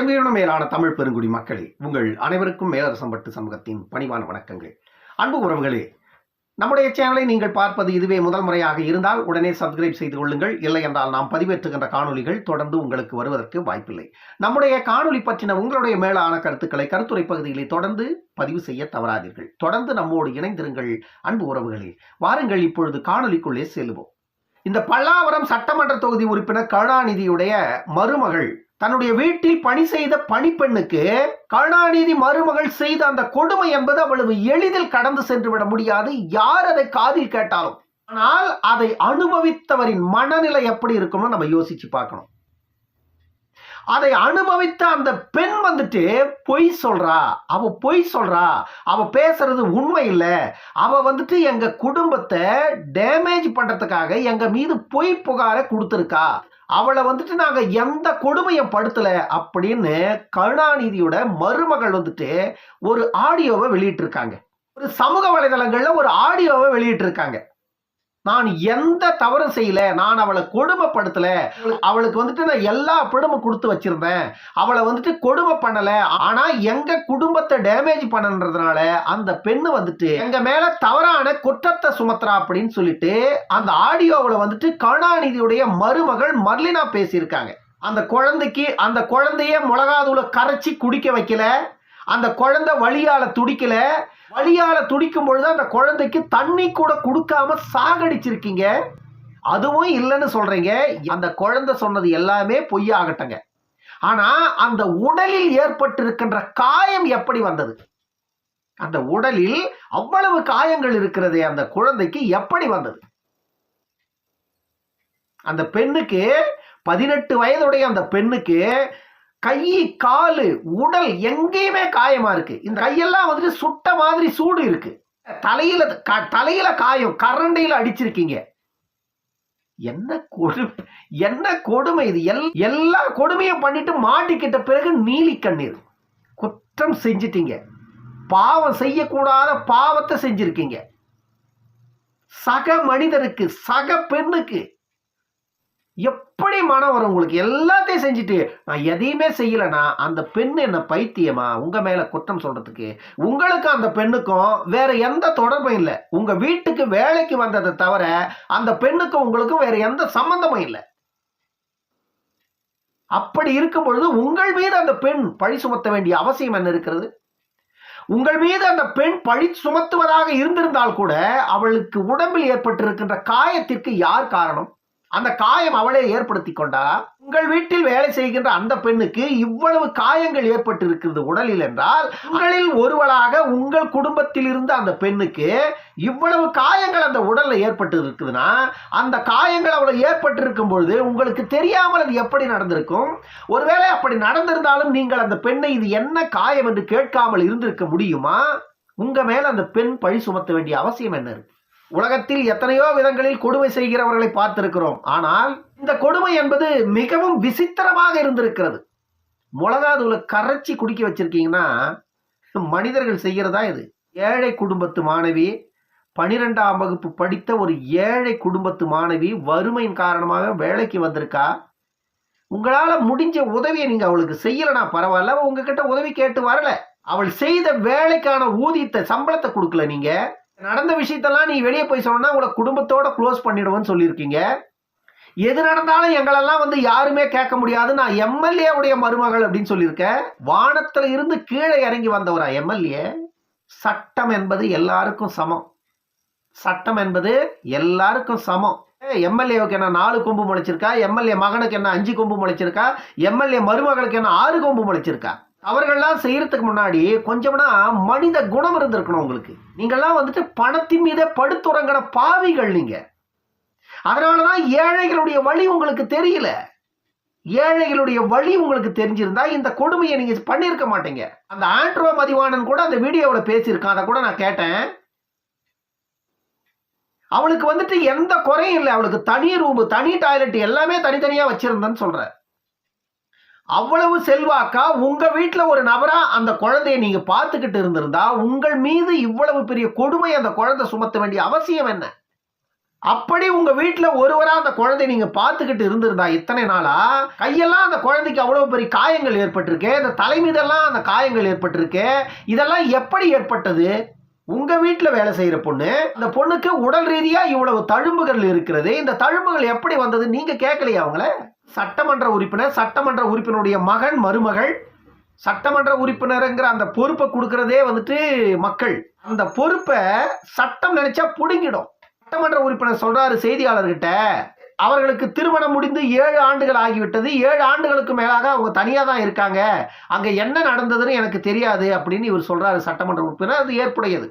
எம்மையுடன் மேலான தமிழ் பெருங்குடி மக்களே உங்கள் அனைவருக்கும் மேலரசம்பட்டு சமூகத்தின் பணிவான வணக்கங்கள். அன்பு உறவுகளே நம்முடைய சேனலை நீங்கள் பார்ப்பது இதுவே முதல் முறையாக இருந்தால் உடனே சப்ஸ்கிரைப் செய்து கொள்ளுங்கள். இல்லை என்றால் நாம் பதிவேற்றுகின்ற காணொலிகள் தொடர்ந்து உங்களுக்கு வருவதற்கு வாய்ப்பில்லை. நம்முடைய காணொலி பற்றின உங்களுடைய மேலான கருத்துக்களை கருத்துரை பகுதிகளை தொடர்ந்து பதிவு செய்ய தவறாதீர்கள். தொடர்ந்து நம்மோடு இணைந்திருங்கள் அன்பு உறவுகளே. வாருங்கள் இப்பொழுது காணொலிக்குள்ளே செல்வோம் இந்த பல்லாவரம் சட்டமன்ற தொகுதி உறுப்பினர் கருணாநிதியுடைய மருமகள் தன்னுடைய வீட்டில் பணி செய்த பணிப்பெண்ணுக்கு கருணாநிதி மருமகள் செய்த அந்த கொடுமை என்பது அவ்வளவு எளிதில் கடந்து சென்று விட முடியாது. யார் அதை காதில் கேட்டாலும். ஆனால் அதை அனுபவித்தவரின் மனநிலை எப்படி இருக்கும்னு நம்ம யோசிச்சு பார்க்கணும். அதை அனுபவித்த அந்த பெண் வந்துட்டு பொய் சொல்றா. அவ பொய் சொல்றா. அவ பேசுறது உண்மை இல்லை. அவ வந்துட்டு எங்க குடும்பத்தை டேமேஜ் பண்றதுக்காக எங்க மீது பொய் புகாரை கொடுத்துருக்கா. அவளை வந்துட்டு நாங்க எந்த கொடுமையும் படுத்தல அப்படின்னு கருணாநிதியோட மருமகள் வந்துட்டு ஒரு ஆடியோவை வெளியிட்டிருக்காங்க. ஒரு சமூக வலைதளங்கள்ல ஒரு ஆடியோவை வெளியிட்டிருக்காங்க. நான் எந்த தவறும் செய்யல நான் அவளை கொடுமைப்படுத்தல. அவளுக்கு வந்துட்டு நான் எல்லா பிடமும் கொடுத்து வச்சிருந்தேன். அவளை வந்துட்டு கொடுமை பண்ணல. ஆனா எங்க குடும்பத்தை டேமேஜ் பண்ணன்றதுனால அந்த பெண்ணு வந்துட்டு எங்க மேல தவறான குற்றத்தை சுமத்துறா அப்படின்னு சொல்லிட்டு அந்த ஆடியோவில் வந்துட்டு கருணாநிதியுடைய மருமகள் மர்லினா பேசியிருக்காங்க. அந்த குழந்தைக்கு அந்த குழந்தைய மிளகாதூளை கரைச்சி குடிக்க வைக்கல. அந்த குழந்தை வழியால துடிக்கல. வழியால துடிக்கும் பொழுது அந்த குழந்தைக்கு தண்ணி கூட கொடுக்காம சாகடிச்சிருக்கீங்க. அதுவும் இல்லைன்னு சொல்றீங்க. அந்த குழந்தை சொன்னது எல்லாமே பொய்யாகட்டங்க. ஆனா அந்த உடலில் ஏற்பட்டிருக்கின்ற காயம் எப்படி வந்தது? அந்த உடலில் அவ்வளவு காயங்கள் இருக்கிறதே அந்த குழந்தைக்கு எப்படி வந்தது? அந்த பெண்ணுக்கு பதினெட்டு வயதுடைய அந்த பெண்ணுக்கு கை காலு உடல் எங்கேயுமே காயமா இருக்கு. இந்த கையெல்லாம் வந்துட்டு சுட்ட மாதிரி சூடு இருக்கு. தலையில க- தலையில காயம். கரண்டையில அடிச்சிருக்கீங்க. என்ன கொடுமை என்ன கொடுமை இது? எல் எல்லா கொடுமையும் பண்ணிட்டு மாட்டிக்கிட்ட பிறகு நீலி கண்ணீர். குற்றம் செஞ்சிட்டீங்க. பாவம் செய்யக்கூடாத பாவத்தை செஞ்சிருக்கீங்க. சக மனிதருக்கு சக பெண்ணுக்கு எப்படி மனம் வரும்? உங்களுக்கு எல்லாத்தையும் செஞ்சுட்டு நான் எதையுமே செய்யலைன்னா அந்த பெண் என்ன பைத்தியமா? உங்கள் மேலே குற்றம் சொல்கிறதுக்கு உங்களுக்கு அந்த பெண்ணுக்கும் வேற எந்த தொடர்பும் இல்லை. உங்கள் வீட்டுக்கு வேலைக்கு வந்ததை தவிர அந்த பெண்ணுக்கும் உங்களுக்கும் வேற எந்த சம்பந்தமும் இல்லை. அப்படி இருக்கும் பொழுது உங்கள் மீது அந்த பெண் பழி சுமத்த வேண்டிய அவசியம் என்ன இருக்கிறது? உங்கள் மீது அந்த பெண் பழி சுமத்துவதாக இருந்திருந்தால் கூட அவளுக்கு உடம்பில் ஏற்பட்டிருக்கின்ற காயத்திற்கு யார் காரணம்? அந்த காயம் அவளே ஏற்படுத்தி கொண்டா? உங்கள் வீட்டில் வேலை செய்கின்ற அந்த பெண்ணுக்கு இவ்வளவு காயங்கள் ஏற்பட்டு இருக்கிறது உடலில் என்றால் உங்களில் ஒருவளாக உங்கள் குடும்பத்தில் இருந்த அந்த பெண்ணுக்கு இவ்வளவு காயங்கள் அந்த உடல்ல ஏற்பட்டு இருக்குதுன்னா அந்த காயங்கள் அவளை ஏற்பட்டு இருக்கும் பொழுது உங்களுக்கு தெரியாமல் அது எப்படி நடந்திருக்கும்? ஒருவேளை அப்படி நடந்திருந்தாலும் நீங்கள் அந்த பெண்ணை இது என்ன காயம் என்று கேட்காமல் இருந்திருக்க முடியுமா? உங்க மேல அந்த பெண் பழி சுமத்த வேண்டிய அவசியம் என்ன இருக்கு? உலகத்தில் எத்தனையோ விதங்களில் கொடுமை செய்கிறவர்களை பார்த்திருக்கிறோம். ஆனால் இந்த கொடுமை என்பது மிகவும் விசித்திரமாக இருந்திருக்கிறது. மிளகாதூளை கரைச்சி குடிக்க வச்சிருக்கீங்கன்னா மனிதர்கள் செய்கிறதா இது? ஏழை குடும்பத்து மாணவி பனிரெண்டாம் வகுப்பு படித்த ஒரு ஏழை குடும்பத்து மாணவி வறுமையின் காரணமாக வேலைக்கு வந்திருக்கா? உங்களால் முடிஞ்ச உதவியை நீங்கள் அவளுக்கு செய்யலனா பரவாயில்ல அவள் உங்ககிட்ட உதவி கேட்டு வரல. அவள் செய்த வேலைக்கான ஊதியத்தை சம்பளத்தை கொடுக்கல நீங்கள் நடந்த விஷயத்தெல்லாம் நீ வெளியே போய் சொன்னா உங்களை குடும்பத்தோட க்ளோஸ் பண்ணிடுவேன்னு சொல்லியிருக்கீங்க. எது நடந்தாலும் எங்களெல்லாம் வந்து யாருமே கேட்க முடியாது. நான் எம்எல்ஏ உடைய மருமகள் அப்படின்னு சொல்லியிருக்கேன். வானத்துல இருந்து கீழே இறங்கி வந்தவரா எம்எல்ஏ சட்டம் என்பது எல்லாருக்கும் சமம். சட்டம் என்பது எல்லாருக்கும் சமம். எம்எல்ஏவுக்கு என்ன நாலு கொம்பு முளைச்சிருக்கா? எம்எல்ஏ மகனுக்கு என்ன அஞ்சு கொம்பு முளைச்சிருக்கா? எம்எல்ஏ மருமகளுக்கு என்ன ஆறு கொம்பு முளைச்சிருக்கா? அவர்கள்லாம் செய்கிறதுக்கு முன்னாடி கொஞ்சம்னா மனித குணம் இருந்திருக்கணும் உங்களுக்கு. நீங்கள்லாம் வந்துட்டு பணத்தின் மீதே படுத்துறங்கிற பாவிகள் நீங்கள் அதனால தான் ஏழைகளுடைய வழி உங்களுக்கு தெரியல. ஏழைகளுடைய வழி உங்களுக்கு தெரிஞ்சிருந்தா இந்த கொடுமையை நீங்கள் பண்ணியிருக்க மாட்டீங்க. அந்த ஆண்ட்ரோ மதிவானன் கூட அந்த வீடியோவில் பேசியிருக்கான். அதை கூட நான் கேட்டேன். அவளுக்கு வந்துட்டு எந்த குறையும் இல்லை. அவளுக்கு தனி ரூம் தனி டாய்லெட் எல்லாமே தனித்தனியாக வச்சுருந்தேன்னு சொல்கிறேன் அவ்வளவு செல்வாக்கா? உங்க வீட்டில் ஒரு நபரா அந்த குழந்தைய நீங்க பார்த்துக்கிட்டு இருந்திருந்தா உங்கள் மீது இவ்வளவு பெரிய கொடுமை அந்த குழந்தை சுமத்த வேண்டிய அவசியம் என்ன? அப்படி உங்க வீட்டில் ஒருவரா அந்த குழந்தை நீங்க பார்த்துக்கிட்டு இருந்திருந்தா இத்தனை நாளா? கையெல்லாம் அந்த குழந்தைக்கு அவ்வளவு பெரிய காயங்கள் ஏற்பட்டிருக்கு. இந்த தலைமீதெல்லாம் அந்த காயங்கள் ஏற்பட்டிருக்கு. இதெல்லாம் எப்படி ஏற்பட்டது? உங்க வீட்டில் வேலை செய்யற பொண்ணு அந்த பொண்ணுக்கு உடல் ரீதியா இவ்வளவு தழும்புகள் இருக்கிறது. இந்த தழும்புகள் எப்படி வந்தது? நீங்க கேட்கலையா அவங்கள? சட்டமன்ற உறுப்பினர் சட்டமன்ற உறுப்பினருடைய மகன் மருமகள் சட்டமன்ற உறுப்பினருங்கிற அந்த பொறுப்பை கொடுக்கறதே வந்துட்டு மக்கள். அந்த பொறுப்பை சட்டம் நினைச்சா பிடுங்கிடும். சட்டமன்ற உறுப்பினர் சொல்றாரு செய்தியாளர்கிட்ட அவர்களுக்கு திருமணம் முடிந்து ஏழு ஆண்டுகள் ஆகிவிட்டது. ஏழு ஆண்டுகளுக்கு மேலாக அவங்க தனியாக தான் இருக்காங்க. அங்கே என்ன நடந்ததுன்னு எனக்கு தெரியாது அப்படின்னு இவர் சொல்கிறாரு சட்டமன்ற உறுப்பினர். அது ஏற்புடையது.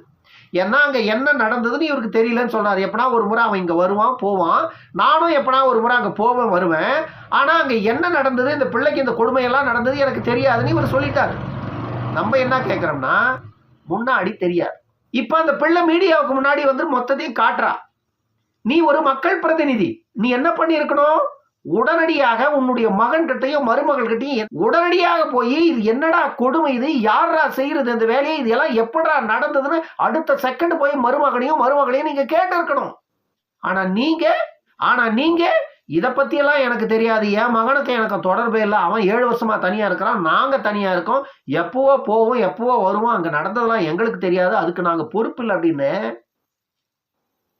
ஏன்னா அங்கே என்ன நடந்ததுன்னு இவருக்கு தெரியலன்னு சொல்கிறார் எப்படா ஒரு முறை அவன் இங்கே வருவான் போவான். நானும் எப்படா ஒரு முறை அங்கே போவேன் வருவேன். ஆனால் அங்கே என்ன நடந்தது இந்த பிள்ளைக்கு இந்த கொடுமையெல்லாம் நடந்தது எனக்கு தெரியாதுன்னு இவர் சொல்லிட்டார். நம்ம என்ன கேட்குறோம்னா முன்னாடி தெரியாது. இப்போ அந்த பிள்ளை மீடியாவுக்கு முன்னாடி வந்து மொத்தத்தையும் காட்டுறா. நீ ஒரு மக்கள் பிரதிநிதி. நீ என்ன பண்ணியிருக்கணும்? உடனடியாக உன்னுடைய மகன் கிட்டையும் மருமகள் கிட்டையும் உடனடியாக போய் இது என்னடா கொடுமை இது? யாரா செய்யறது இந்த வேலையை? இது எல்லாம் எப்படா நடந்ததுன்னு அடுத்த செகண்ட் போய் மருமகனையும் மருமகளையும் நீங்க கேட்டு இருக்கணும் ஆனா நீங்க ஆனா நீங்க இதை பற்றியெல்லாம் எனக்கு தெரியாது. என் மகனுக்கு எனக்கு தொடர்பே இல்லை. அவன் ஏழு வருஷமா தனியா இருக்கிறான். நாங்க தனியா இருக்கோம். எப்போவோ போவோம் எப்போவோ வருவோம். அங்க நடந்ததெல்லாம் எங்களுக்கு தெரியாது. அதுக்கு நாங்க பொறுப்பு இல்லை அப்படின்னு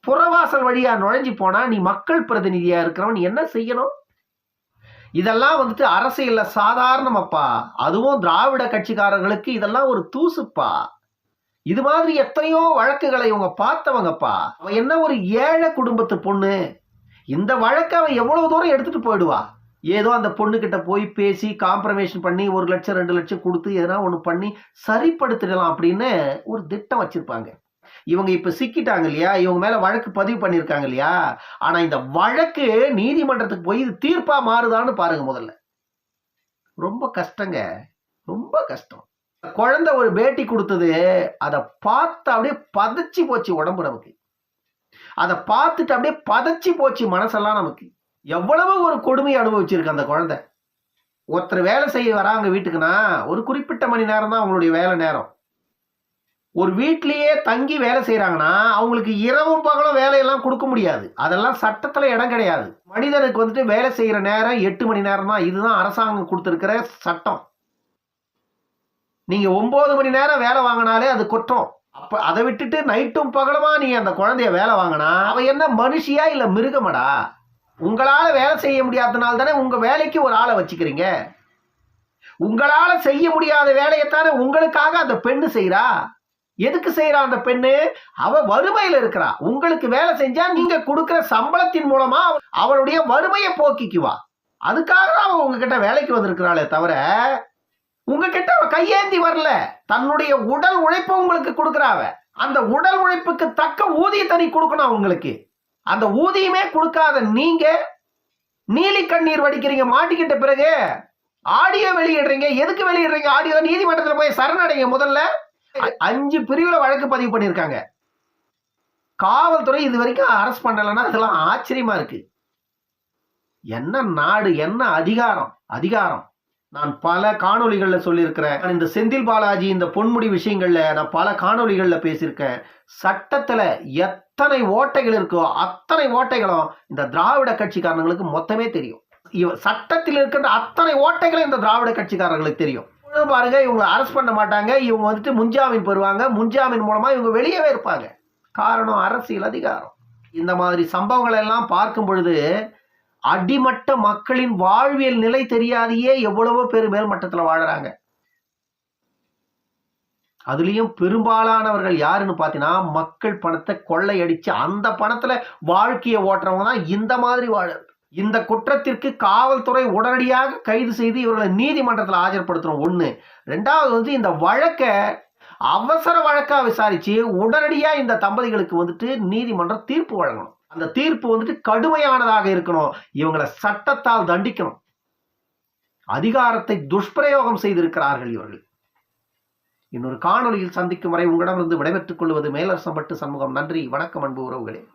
புறவாசல் வழியா நுழைஞ்சு போனா நீ மக்கள் பிரதிநிதியா இருக்கிறவன் நீ என்ன செய்யணும்? இதெல்லாம் வந்துட்டு அரசியல்ல சாதாரணமப்பா. அதுவும் திராவிட கட்சிக்காரர்களுக்கு இதெல்லாம் ஒரு தூசுப்பா. இது மாதிரி எத்தனையோ வழக்குகளை இவங்க பார்த்தவங்கப்பா. அவன் என்ன ஒரு ஏழை குடும்பத்து பொண்ணு? இந்த வழக்கை அவன் எவ்வளவு தூரம் எடுத்துட்டு போயிடுவா? ஏதோ அந்த பொண்ணுக்கிட்ட போய் பேசி காம்ப்ரமைஷன் பண்ணி ஒரு லட்சம் ரெண்டு லட்சம் கொடுத்து எதனா ஒன்று பண்ணி சரிப்படுத்திடலாம் அப்படின்னு ஒரு திட்டம் வச்சிருப்பாங்க. இவங்க இப்போ சிக்கிட்டாங்க இல்லையா? இவங்க மேலே வழக்கு பதிவு பண்ணியிருக்காங்க இல்லையா? ஆனால் இந்த வழக்கு நீதிமன்றத்துக்கு போய் இது தீர்ப்பாக மாறுதான்னு பாருங்க முதல்ல. ரொம்ப கஷ்டங்க. ரொம்ப கஷ்டம். குழந்தை ஒரு பேட்டி கொடுத்தது. அதை பார்த்து அப்படியே பதச்சி போச்சு உடம்பு நமக்கு. அதை பார்த்துட்டு அப்படியே பதச்சி போச்சு மனசெல்லாம் நமக்கு. எவ்வளவு ஒரு கொடுமையை அனுபவிச்சிருக்கு அந்த குழந்தை. ஒருத்தர் வேலை செய்ய வராங்க வீட்டுக்குன்னா ஒரு குறிப்பிட்ட மணி நேரம் தான் அவங்களுடைய வேலை நேரம். ஒரு வீட்லேயே தங்கி வேலை செய்கிறாங்கன்னா அவங்களுக்கு இரவும் பகலும் வேலையெல்லாம் கொடுக்க முடியாது. அதெல்லாம் சட்டத்தில் இடம் கிடையாது. மனிதனுக்கு வந்துட்டு வேலை செய்கிற நேரம் எட்டு மணி நேரம் தான் இதுதான் அரசாங்கம் கொடுத்துருக்கிற சட்டம். நீங்கள் ஒம்பது மணி நேரம் வேலை வாங்கினாலே அது குற்றம். அப்போ அதை விட்டுட்டு நைட்டும் பகலமாக நீ அந்த குழந்தைய வேலை வாங்கினா அவள் என்ன மனுஷியா இல்லை மிருகமடா? உங்களால் வேலை செய்ய முடியாதனால தானே உங்கள் வேலைக்கு ஒரு ஆளை வச்சுக்கிறீங்க. உங்களால் செய்ய முடியாத வேலையைத்தானே உங்களுக்காக அந்த பெண்ணு செய்கிறா எதுக்கு செய்யறா அந்த பெண்ணு? அவ வறுமையில இருக்கிறா. உங்களுக்கு வேலை செஞ்சா நீங்க கொடுக்கிற சம்பளத்தின் மூலமா அவளுடைய வறுமையை போக்கிக்குவா. அதுக்காக தான் அவன் உங்ககிட்ட வேலைக்கு வந்திருக்கிறாளே தவிர உங்ககிட்ட அவன் கையேந்தி வரல. தன்னுடைய உடல் உழைப்பை உங்களுக்கு கொடுக்குறாவ அந்த உடல் உழைப்புக்கு தக்க ஊதியத்தை நீ கொடுக்கணும் அவங்களுக்கு. அந்த ஊதியமே கொடுக்காத நீங்க நீலி கண்ணீர் வடிக்கிறீங்க மாட்டிக்கிட்ட பிறகு ஆடியோ வெளியிடுறீங்க. எதுக்கு வெளியிடுறீங்க? ஆடியோ நீதிமன்றத்தில் போய் சரணடைங்க முதல்ல. அஞ்சு பிரிவுல வழக்கு பதிவு பண்ணியிருக்காங்க. காவல்துறை இது வரைக்கும் அரெஸ்ட் பண்ணலைன்னா அதெல்லாம் ஆச்சரியமா இருக்கு. என்ன நாடு என்ன அதிகாரம்? அதிகாரம். நான் பல காணொலிகளில் சொல்லியிருக்கிறேன். இந்த செந்தில் பாலாஜி இந்த பொன்முடி விஷயங்கள்ல நான் பல காணொலிகளில் பேசியிருக்கேன். சட்டத்துல எத்தனை ஓட்டைகள் இருக்கோ அத்தனை ஓட்டைகளும் இந்த திராவிட கட்சிக்காரங்களுக்கு மொத்தமே தெரியும். இவ சட்டத்தில் இருக்கின்ற அத்தனை ஓட்டைகளும் இந்த திராவிட கட்சிக்காரர்களுக்கு தெரியும். பாருங்க இவங்களை அரெஸ்ட் பண்ண மாட்டாங்க. இவங்க வந்துட்டு முன்ஜாமீன் பெறுவாங்க. முன்ஜாமீன் மூலமா இவங்க வெளியவே இருப்பாங்க. காரணம் அரசியல் அதிகாரம். இந்த மாதிரி சம்பவங்களை எல்லாம் பார்க்கும் பொழுது அடிமட்ட மக்களின் வாழ்வியல் நிலை தெரியாதையே எவ்வளவோ பேர் மேல்மட்டத்தில் வாழறாங்க. அதுலேயும் பெரும்பாலானவர்கள் யாருன்னு பார்த்தீங்கன்னா மக்கள் பணத்தை கொள்ளையடித்து அந்த பணத்தில் வாழ்க்கையை ஓட்டுறவங்க தான் இந்த மாதிரி வாழறது இந்த குற்றத்திற்கு காவல்துறை உடனடியாக கைது செய்து இவர்களை நீதிமன்றத்தில் ஆஜர்படுத்தணும் ஒன்று ரெண்டாவது வந்து இந்த வழக்கை அவசர வழக்காக விசாரித்து உடனடியாக இந்த தம்பதிகளுக்கு வந்துட்டு நீதிமன்றம் தீர்ப்பு வழங்கணும். அந்த தீர்ப்பு வந்துட்டு கடுமையானதாக இருக்கணும். இவங்களை சட்டத்தால் தண்டிக்கணும். அதிகாரத்தை துஷ்பிரயோகம் செய்திருக்கிறார்கள் இவர்கள். இன்னொரு காணொளியில் சந்திக்கும் வரை உங்களிடமிருந்து விடைபெற்றுக் கொள்வது மேலரசம்பட்டு சண்முகம். நன்றி. வணக்கம் அன்பு உறவுகளே.